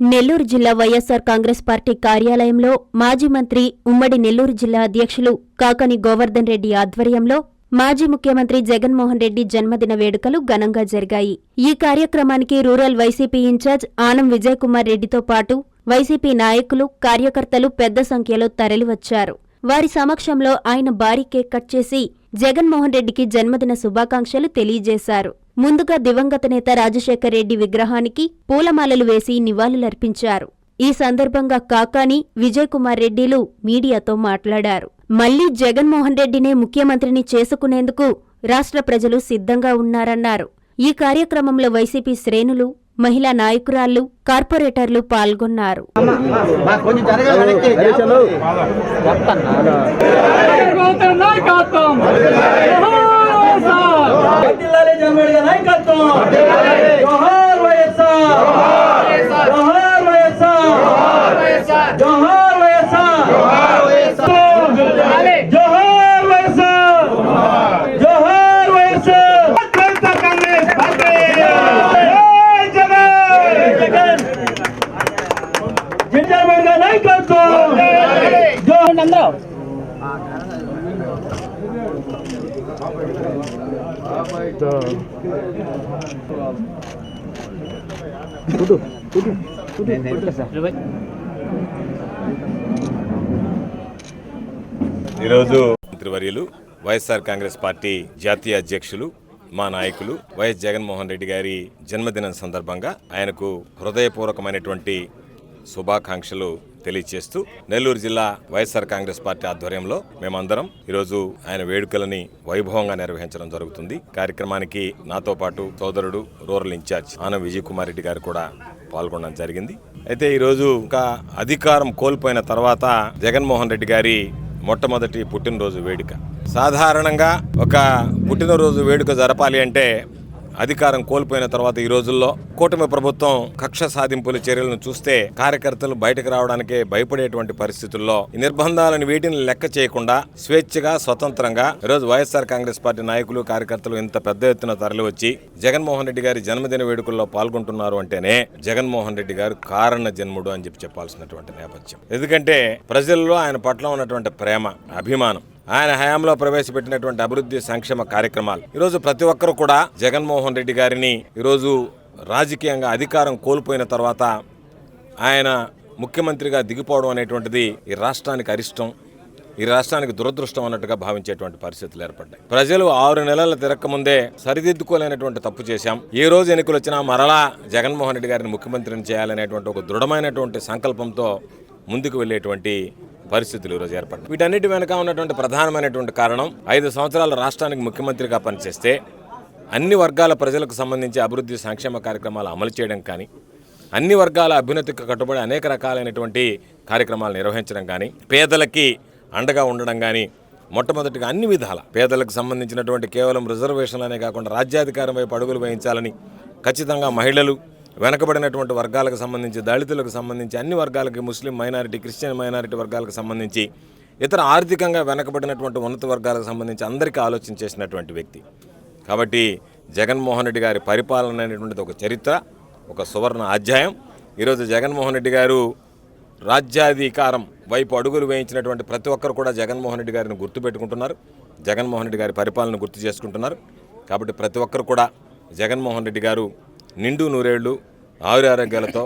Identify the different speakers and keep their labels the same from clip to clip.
Speaker 1: నెల్లూరు జిల్లా వైఎస్సార్ కాంగ్రెస్ పార్టీ కార్యాలయంలో మాజీ మంత్రి ఉమ్మడి నెల్లూరు జిల్లా అధ్యక్షులు కాకని గోవర్ధన్ రెడ్డి ఆధ్వర్యంలో మాజీ ముఖ్యమంత్రి జగన్మోహన్ రెడ్డి జన్మదిన వేడుకలు ఘనంగా జరిగాయి. ఈ కార్యక్రమానికి rural YCP in-charge Anam Vijayakumar రెడ్డితో పాటు వైసీపీ నాయకులు కార్యకర్తలు పెద్ద సంఖ్యలో తరలివచ్చారు. వారి సమక్షంలో ఆయన భారీ కేక్ కట్ చేసి జగన్మోహన్ రెడ్డికి జన్మదిన శుభాకాంక్షలు తెలియజేశారు. ముందుగా దివంగత నేత రాజశేఖర్ రెడ్డి విగ్రహానికి పూలమాలలు వేసి నివాళులర్పించారు ఈ సందర్భంగా కాకాని విజయ్ కుమార్ రెడ్డిలు మీడియాతో మాట్లాడారు మళ్ళీ జగన్మోహన్ రెడ్డినే ముఖ్యమంత్రిని చేసుకునేందుకు రాష్ట్ర ప్రజలు సిద్ధంగా ఉన్నారన్నారు ఈ కార్యక్రమంలో వైసీపీ శ్రేణులు మహిళా నాయకురాళ్ళు కార్పొరేటర్లు పాల్గొన్నారు
Speaker 2: ಜಿಲ್ಲಾಲಿ ಜನಗಳಿಗೆ ನಾಯಕತ್ವ ಜೋಹಾರ್
Speaker 3: ವಯಸ್ಸ ಜೋಹಾರ್
Speaker 2: ವಯಸ್ಸ ಜೋಹಾರ್ ವಯಸ್ಸ ಜೋಹಾರ್ ವಯಸ್ಸ ಜೋಹಾರ್ ವಯಸ್ಸ ಕಾಂಗ್ರೆಸ್ ಜಗನ್ ಜಿಂಜರ್ಮಡ್ಗ ನಾಯಕತ್ವ ಜೋಹರ್ ಅಂದ್ರ వైఎస్ఆర్ కాంగ్రెస్ పార్టీ
Speaker 4: ఈరోజు మంత్రివర్యులు వైఎస్ఆర్ కాంగ్రెస్ పార్టీ జాతీయ అధ్యక్షులు మా నాయకులు వైఎస్ జగన్మోహన్ రెడ్డి గారి జన్మదినం సందర్భంగా ఆయనకు హృదయపూర్వకమైనటువంటి శుభాకాంక్షలు తెలియజేస్తూ నెల్లూరు జిల్లా వైఎస్ఆర్ కాంగ్రెస్ పార్టీ ఆధ్వర్యంలో మేమందరం ఈరోజు ఆయన వేడుకలని వైభవంగా నిర్వహించడం జరుగుతుంది. కార్యక్రమానికి నాతో పాటు సోదరుడు రూరల్ ఇన్ఛార్జ్ ఆనం విజయ్ కుమార్ రెడ్డి గారు కూడా పాల్గొనడం జరిగింది. అయితే ఈరోజు ఒక అధికారం కోల్పోయిన తర్వాత జగన్మోహన్ రెడ్డి గారి మొట్టమొదటి పుట్టినరోజు వేడుక. సాధారణంగా ఒక పుట్టినరోజు వేడుక జరపాలి అంటే అధికారం కోల్పోయిన తర్వాత ఈ రోజుల్లో కూటమి ప్రభుత్వం కక్ష సాధింపుల చర్యలను చూస్తే కార్యకర్తలు బయటకు రావడానికే భయపడేటువంటి పరిస్థితుల్లో ఈ నిర్బంధాలను వీటిని లెక్క చేయకుండా స్వేచ్ఛగా స్వతంత్రంగా ఈరోజు వైఎస్ఆర్ కాంగ్రెస్ పార్టీ నాయకులు కార్యకర్తలు ఇంత పెద్ద ఎత్తున తరలివచ్చి జగన్మోహన్ రెడ్డి గారి జన్మదిన వేడుకల్లో పాల్గొంటున్నారు అంటేనే జగన్మోహన్ రెడ్డి గారు కారణ జన్ముడు అని చెప్పి చెప్పాల్సినటువంటి నేపథ్యం. ఎందుకంటే ప్రజల్లో ఆయన పట్ల ఉన్నటువంటి ప్రేమ అభిమానం ఆయన హయాంలో ప్రవేశపెట్టినటువంటి అభివృద్ధి సంక్షేమ కార్యక్రమాలు. ఈరోజు ప్రతి ఒక్కరు కూడా జగన్మోహన్ రెడ్డి గారిని ఈరోజు రాజకీయంగా అధికారం కోల్పోయిన తర్వాత ఆయన ముఖ్యమంత్రిగా దిగిపోవడం అనేటువంటిది ఈ రాష్ట్రానికి అరిష్టం ఈ రాష్ట్రానికి దురదృష్టం అన్నట్టుగా భావించేటువంటి పరిస్థితులు ఏర్పడ్డాయి. ప్రజలు ఆరు నెలల తిరక్కముందే సరిదిద్దుకోలేనటువంటి తప్పు చేశాం. ఏ రోజు ఎన్నికలు వచ్చినా మరలా జగన్మోహన్ రెడ్డి గారిని ముఖ్యమంత్రిని చేయాలనేటువంటి ఒక దృఢమైనటువంటి సంకల్పంతో ముందుకు వెళ్ళేటువంటి పరిస్థితులు ఈరోజు ఏర్పడ్డాయి. వీటన్నిటి వెనుక ఉన్నటువంటి ప్రధానమైనటువంటి కారణం ఐదు సంవత్సరాలు రాష్ట్రానికి ముఖ్యమంత్రిగా పనిచేస్తే అన్ని వర్గాల ప్రజలకు సంబంధించి అభివృద్ధి సంక్షేమ కార్యక్రమాలు అమలు చేయడం కానీ అన్ని వర్గాల అభ్యున్నతికి కట్టుబడి అనేక రకాలైనటువంటి కార్యక్రమాలు నిర్వహించడం కానీ పేదలకి అండగా ఉండడం కానీ మొట్టమొదటిగా అన్ని విధాల పేదలకు సంబంధించినటువంటి కేవలం రిజర్వేషన్లనే కాకుండా రాజ్యాధికారం వైపు అడుగులు వేయించాలని ఖచ్చితంగా మహిళలు వెనకబడినటువంటి వర్గాలకు సంబంధించి దళితులకు సంబంధించి అన్ని వర్గాలకి ముస్లిం మైనారిటీ క్రిస్టియన్ మైనారిటీ వర్గాలకు సంబంధించి ఇతర ఆర్థికంగా వెనకబడినటువంటి ఉన్నత వర్గాలకు సంబంధించి అందరికీ ఆలోచన చేసినటువంటి వ్యక్తి. కాబట్టి జగన్మోహన్ రెడ్డి గారి పరిపాలన అనేటువంటిది ఒక చరిత్ర ఒక సువర్ణ అధ్యాయం. ఈరోజు జగన్మోహన్ రెడ్డి గారు రాజ్యాధికారం వైపు అడుగులు వేయించినటువంటి ప్రతి ఒక్కరు కూడా జగన్మోహన్ రెడ్డి గారిని గుర్తుపెట్టుకుంటున్నారు. జగన్మోహన్ రెడ్డి గారి పరిపాలన గుర్తు చేసుకుంటున్నారు. కాబట్టి ప్రతి ఒక్కరు కూడా జగన్మోహన్ రెడ్డి గారు నిండు నూరేళ్ళు ఆయురారోగ్యాలతో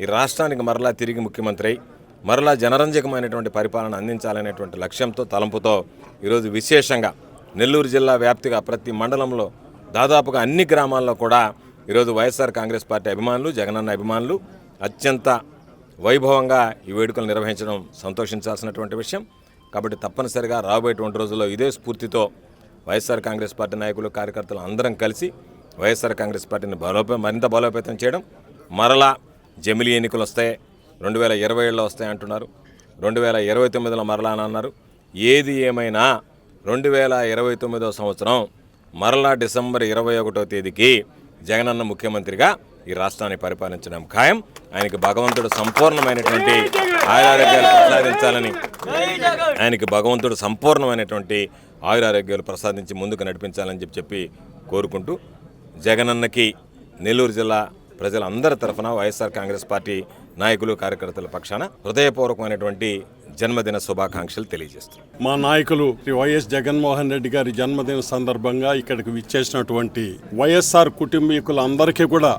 Speaker 4: ఈ రాష్ట్రానికి మరలా తిరిగి ముఖ్యమంత్రి అయి మరలా జనరంజకమైనటువంటి పరిపాలన అందించాలనేటువంటి లక్ష్యంతో తలంపుతో ఈరోజు విశేషంగా నెల్లూరు జిల్లా వ్యాప్తిగా ప్రతి మండలంలో దాదాపుగా అన్ని గ్రామాల్లో కూడా ఈరోజు వైఎస్ఆర్ కాంగ్రెస్ పార్టీ అభిమానులు జగనన్న అభిమానులు అత్యంత వైభవంగా ఈ వేడుకలు నిర్వహించడం సంతోషించాల్సినటువంటి విషయం. కాబట్టి తప్పనిసరిగా రాబోయేటువంటి రోజుల్లో ఇదే స్ఫూర్తితో వైఎస్ఆర్ కాంగ్రెస్ పార్టీ నాయకులు కార్యకర్తలు అందరం కలిసి వైఎస్ఆర్ కాంగ్రెస్ పార్టీని బలోపే మరింత బలోపేతం చేయడం మరలా జమిలీ ఎన్నికలు వస్తాయి. రెండు వేల ఇరవై ఏళ్ళలో వస్తాయి అంటున్నారు. రెండు వేల ఇరవై తొమ్మిదిలో మరలా అని అన్నారు. ఏది ఏమైనా రెండు వేల ఇరవై తొమ్మిదో సంవత్సరం మరలా డిసెంబర్ ఇరవై ఒకటో తేదీకి జగనన్న ముఖ్యమంత్రిగా ఈ రాష్ట్రాన్ని పరిపాలించడం ఖాయం. ఆయనకి భగవంతుడు సంపూర్ణమైనటువంటి ఆయురారోగ్యాలు ప్రసాదించాలని ఆయనకి భగవంతుడు సంపూర్ణమైనటువంటి ఆయురారోగ్యాలు ప్రసాదించి ముందుకు నడిపించాలని చెప్పి చెప్పి కోరుకుంటూ జగనన్నకి నెల్లూరు జిల్లా ప్రజలందరి తరఫున వైఎస్ఆర్ కాంగ్రెస్ పార్టీ నాయకులు కార్యకర్తల పక్షాన హృదయపూర్వకమైనటువంటి జన్మదిన శుభాకాంక్షలు తెలియజేస్తున్నాం.
Speaker 5: మా నాయకులు శ్రీ వైఎస్ జగన్మోహన్ రెడ్డి గారి జన్మదిన సందర్భంగా ఇక్కడికి విచ్చేసినటువంటి వైఎస్ఆర్ కుటుంబీకులందరికీ కూడా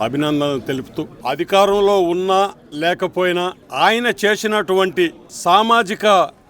Speaker 5: అభినందనలు తెలుపుతూ అధికారంలో ఉన్నా లేకపోయినా ఆయన చేసినటువంటి సామాజిక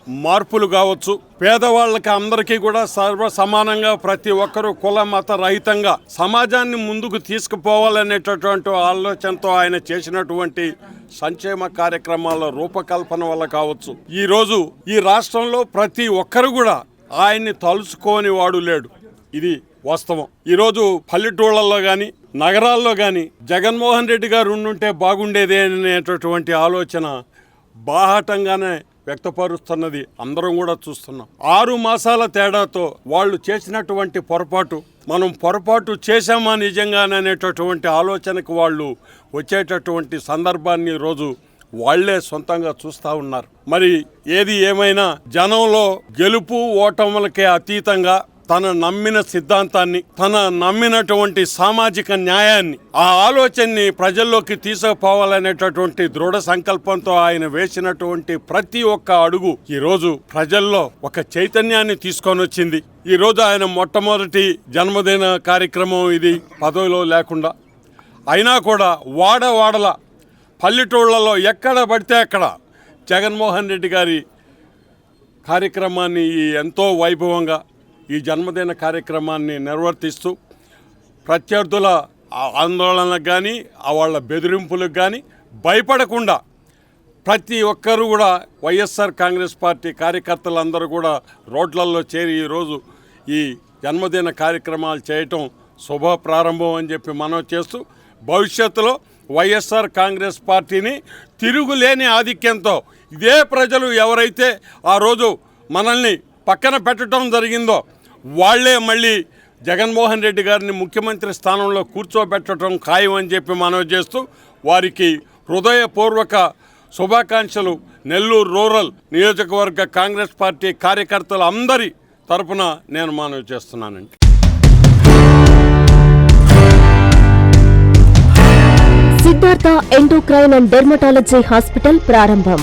Speaker 5: మార్పులు కావచ్చు. పేదవాళ్ళకి అందరికీ కూడా సర్వ సమానంగా ప్రతి ఒక్కరూ కుల మత రహితంగా సమాజాన్ని ముందుకు తీసుకుపోవాలనేటటువంటి ఆలోచనతో ఆయన చేసినటువంటి సంక్షేమ కార్యక్రమాల రూపకల్పన వల్ల కావచ్చు. ఈరోజు ఈ రాష్ట్రంలో ప్రతి ఒక్కరు కూడా ఆయన్ని తలుచుకోని వాడు లేడు. ఇది వాస్తవం. ఈరోజు పల్లెటూళ్ళల్లో కానీ నగరాల్లో కానీ జగన్మోహన్ రెడ్డి గారు ఉండుంటే బాగుండేదే అనేటటువంటి ఆలోచన బాహాటంగానే వ్యక్తపరుస్తున్నది అందరం కూడా చూస్తున్నాం. ఆరు మాసాల తేడాతో వాళ్ళు చేసినటువంటి పొరపాటు మనం పొరపాటు చేశామా నిజంగానే అనేటటువంటి ఆలోచనకు వాళ్ళు వచ్చేటటువంటి సందర్భాన్ని రోజు వాళ్ళే సొంతంగా చూస్తూ ఉన్నారు. మరి ఏది ఏమైనా జనంలో గెలుపు ఓటములకే అతీతంగా తన నమ్మిన సిద్ధాంతాన్ని తన నమ్మినటువంటి సామాజిక న్యాయాన్ని ఆ ఆలోచనని ప్రజల్లోకి తీసుకుపోవాలనేటటువంటి దృఢ సంకల్పంతో ఆయన వేసినటువంటి ప్రతి ఒక్క అడుగు ఈరోజు ప్రజల్లో ఒక చైతన్యాన్ని తీసుకొని వచ్చింది. ఈ రోజు ఆయన మొట్టమొదటి జన్మదిన కార్యక్రమం ఇది పదవిలో లేకుండా. అయినా కూడా వాడ వాడల పల్లెటూళ్ళలో ఎక్కడ పడితే అక్కడ జగన్మోహన్ రెడ్డి గారి కార్యక్రమాన్ని ఎంతో వైభవంగా ఈ జన్మదిన కార్యక్రమాన్ని నిర్వర్తిస్తూ ప్రత్యర్థుల ఆందోళనకు కానీ వాళ్ళ బెదిరింపులకు కానీ భయపడకుండా ప్రతి ఒక్కరూ కూడా వైఎస్ఆర్ కాంగ్రెస్ పార్టీ కార్యకర్తలందరూ కూడా రోడ్లలో చేరి ఈరోజు ఈ జన్మదిన కార్యక్రమాలు చేయటం శుభ ప్రారంభం అని చెప్పి మనం చేస్తూ భవిష్యత్తులో వైఎస్ఆర్ కాంగ్రెస్ పార్టీని తిరుగులేని ఆధిక్యంతో ఇదే ప్రజలు ఎవరైతే ఆ రోజు మనల్ని పక్కన పెట్టడం జరిగిందో వాళ్ళే మళ్ళీ జగన్మోహన్ రెడ్డి గారిని ముఖ్యమంత్రి స్థానంలో కూర్చోబెట్టడం ఖాయం అని చెప్పి మనవి చేస్తూ వారికి హృదయపూర్వక శుభాకాంక్షలు. నెల్లూరు రూరల్ నియోజకవర్గ కాంగ్రెస్ పార్టీ కార్యకర్తలు అందరి తరపున నేను మనవి చేస్తున్నానండి.
Speaker 6: Siddhartha endocrine and dermatology hospital ప్రారంభం.